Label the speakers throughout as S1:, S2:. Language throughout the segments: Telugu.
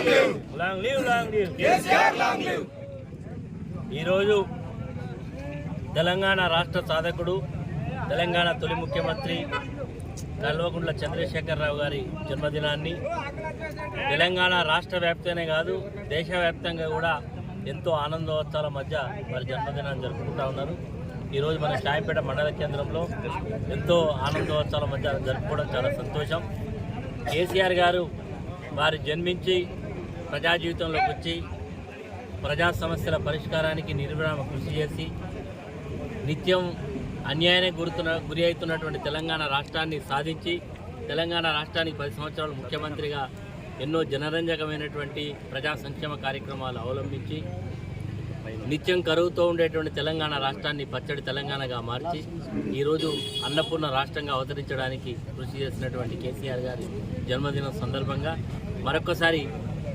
S1: లాంగ్ లీవ్ లాంగ్ లీవ్ ఈరోజు తెలంగాణ రాష్ట్ర సాధకుడు తెలంగాణ తొలి ముఖ్యమంత్రి కల్వకుంట్ల చంద్రశేఖరరావు గారి జన్మదినాన్ని తెలంగాణ రాష్ట్ర వ్యాప్తమే కాదు దేశవ్యాప్తంగా కూడా ఎంతో ఆనందోత్సవాల మధ్య వారి జన్మదినాన్ని జరుపుకుంటా ఉన్నారు. ఈరోజు మన సాయిపేట మండల కేంద్రంలో ఎంతో ఆనందోత్సవాల మధ్య జరుపుకోవడం చాలా సంతోషం. కేసీఆర్ గారు వారు జన్మించి ప్రజా జీవితంలోకి వచ్చి ప్రజా సమస్యల పరిష్కారానికి నిర్విరామ కృషి చేసి నిత్యం అన్యాయానికి గురుతున్న గురి అవుతున్నటువంటి తెలంగాణ రాష్ట్రాన్ని సాధించి తెలంగాణ రాష్ట్రానికి పది సంవత్సరాలు ముఖ్యమంత్రిగా ఎన్నో జనరంజకమైనటువంటి ప్రజా సంక్షేమ కార్యక్రమాలు అవలంబించి నిత్యం కరువుతో ఉండేటువంటి తెలంగాణ రాష్ట్రాన్ని పచ్చడి తెలంగాణగా మార్చి ఈరోజు అన్నపూర్ణ రాష్ట్రంగా అవతరించడానికి కృషి చేసినటువంటి కేసీఆర్ గారి జన్మదినం సందర్భంగా మరొకసారి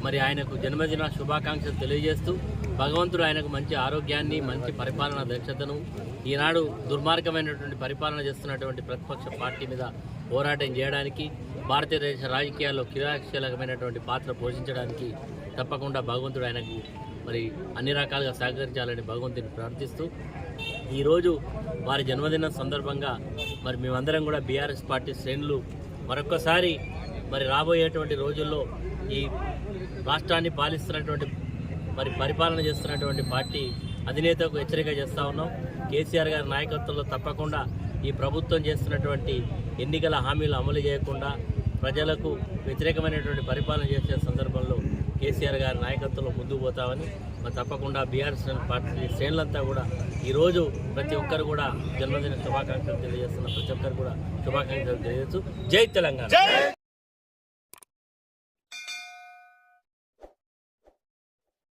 S1: మరి ఆయనకు జన్మదిన శుభాకాంక్షలు తెలియజేస్తూ భగవంతుడు ఆయనకు మంచి ఆరోగ్యాన్ని మంచి పరిపాలన దక్షతను ఈనాడు దుర్మార్గమైనటువంటి పరిపాలన చేస్తున్నటువంటి ప్రతిపక్ష పార్టీ మీద పోరాటం చేయడానికి భారతదేశ రాజకీయాల్లో క్రియాశీలకమైనటువంటి పాత్ర పోషించడానికి తప్పకుండా భగవంతుడు ఆయనకు మరి అన్ని రకాలుగా సహకరించాలని భగవంతుని ప్రార్థిస్తూ ఈరోజు వారి జన్మదినం సందర్భంగా మరి మేమందరం కూడా బీఆర్ఎస్ పార్టీ శ్రేణులు మరొకసారి మరి రాబోయేటువంటి రోజుల్లో ఈ రాష్ట్రాన్ని పాలిస్తున్నటువంటి మరి పరిపాలన చేస్తున్నటువంటి పార్టీ అధినేతకు హెచ్చరిక చేస్తూ ఉన్నాం. కేసీఆర్ గారి నాయకత్వంలో తప్పకుండా ఈ ప్రభుత్వం చేస్తున్నటువంటి ఎన్నికల హామీలు అమలు చేయకుండా ప్రజలకు వ్యతిరేకమైనటువంటి పరిపాలన చేసే సందర్భంలో కేసీఆర్ గారి నాయకత్వంలో ముందుకు పోతామని మరి తప్పకుండా బీఆర్ఎస్ పార్టీ శ్రేణులంతా కూడా ఈరోజు ప్రతి ఒక్కరు కూడా జన్మదిన శుభాకాంక్షలు తెలియజేస్తున్న ప్రతి ఒక్కరు కూడా శుభాకాంక్షలు తెలియజేస్తూ జై తెలంగాణ.